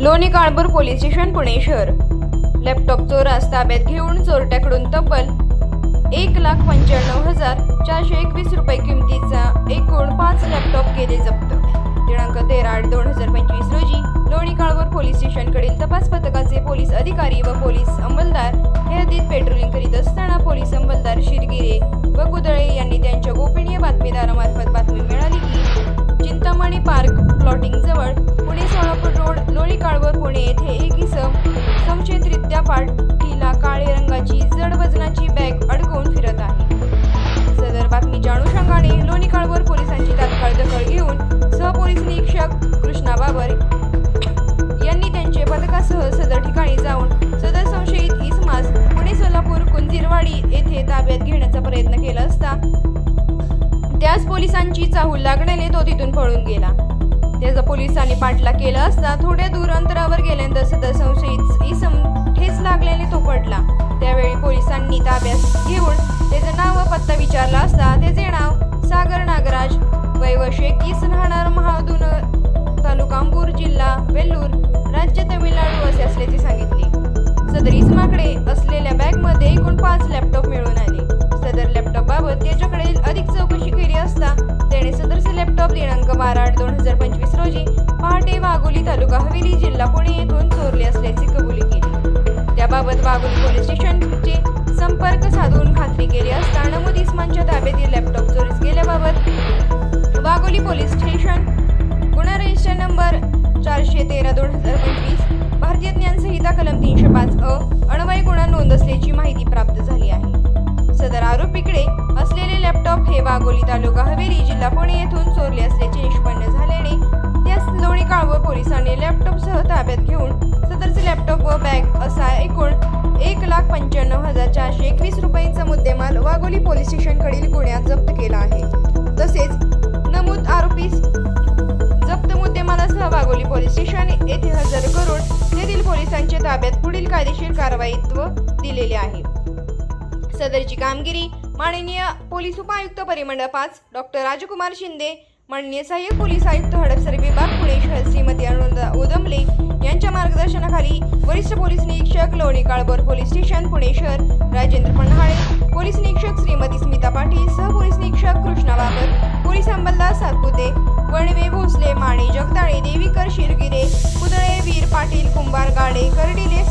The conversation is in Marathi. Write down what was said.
लोणी काळभोर पोलीस स्टेशन पुणे शहर. लॅपटॉप चोरास ताब्यात घेऊन चोरट्याकडून तब्बल एक लाख पंच्याण्णव हजार चारशे एकवीस रुपये किमतीचा एकूण पाच लॅपटॉप केले जप्त. दिनांक तेरा आठ दोन हजार पंचवीस रोजी लोणी काळभोर पोलीस स्टेशनकडील तपास पथकाचे पोलीस अधिकारी व पोलीस अंमलदार हे हद्दीत पेट्रोलिंग करीत असताना पोलीस अंमलदार पार्क प्लॉटिंग जवळ पुणे सोलापूर रोड लोणी काळवर पुणे येथे एक इसम संशयितरित्या पाठीला काळे रंगाची जड वजनाची बॅग अडकवून फिरत आहे. सदर बातमीच्या अनुषंगाने लोणी काळवर पोलिसांची तात्काळ दखल घेऊन सहपोलीस निरीक्षक कृष्णा बाबर यांनी त्यांचे पथकासह सदर ठिकाणी जाऊन सदर संशयित इसमास पुणे सोलापूर कुंजीरवाडी येथे ताब्यात घेण्याचा प्रयत्न केला असता त्यास पोलिसांची चाहूल लागण्याने तो तिथून पळून गेला. त्याचा पोलिसांनी पाठला केला असता थोड्या दूर अंतरावर गेल्यानंतर सदर संशयित इसम ठेच लागल्याने तो पडला. त्यावेळी पोलिसांनी ताब्यात घेऊन त्याचं नाव व पत्ता विचारला असता त्याचे नाव सागर नागराज. वैवर्ष एकतीस राहणार महादून तालुका अंबूर जिल्हा वेल्लूर राज्य तमिळनाडू असे असल्याचे सांगितले. सदर इसमाकडे बारा आठ दोन हजार पंचवीस रोजी पहाटे वाघोली तालुका हवेली जिल्हा पुणे येथून चोरले असल्याची कबुली केली. त्याबाबत वाघोली पोलीस स्टेशनचे संपर्क साधून खात्री केली असता नमूद इस्मानच्या ताब्यातील लॅपटॉप चोरीस गेल्याबाबत वाघोली पोलीस स्टेशन गुन्हा रजिस्टर नंबर चारशे तेरा दोन हजार पंचवीस भारतीय ज्ञान संहिता कलम तीनशे पाच अ अणवाई गुन्हा हवेली पुणे येथून चोरले असल्याचे निष्पन्न झाल्याने त्यास लोणी काळवं पोलिसांनी लॅपटॉपसह ताब्यात घेऊन सदरचे लॅपटॉप व बॅग असा एकूण एक लाख पंच्याण्णव हजार चारशे एकवीस रुपयांचा मुद्देमाल वाघोली पोलीस स्टेशनकडील गुन्ह्यात जप्त केला आहे. तसेच नमूद आरोपी जप्त मुद्देमालासह वाघोली पोलीस स्टेशन येथे हजर करून तेथील पोलिसांच्या ताब्यात पुढील कायदेशीर कारवाईत्व दिलेले आहे. सदरची कामगिरी माननीय पोलीस उपायुक्त परिमंडळ पाच डॉक्टर राजकुमार शिंदे माननीय सहाय्यक पोलीस आयुक्त हडपसर विभाग पुणे शहर श्रीमती अनुराधा उदमले यांच्या मार्गदर्शनाखाली वरिष्ठ पोलीस निरीक्षक लोणी काळभोर पोलीस स्टेशन पुणे शहर राजेंद्र पन्हाळे पोलीस निरीक्षक श्रीमती स्मिता पाटील सह पोलीस निरीक्षक कृष्णा बाबर पोलीस अंमलदार सातपुते वणवे भोसले माणे जगदाळे देवीकर शिरगिरे पुतळे वीर पाटील कुंभार गाडे करडिले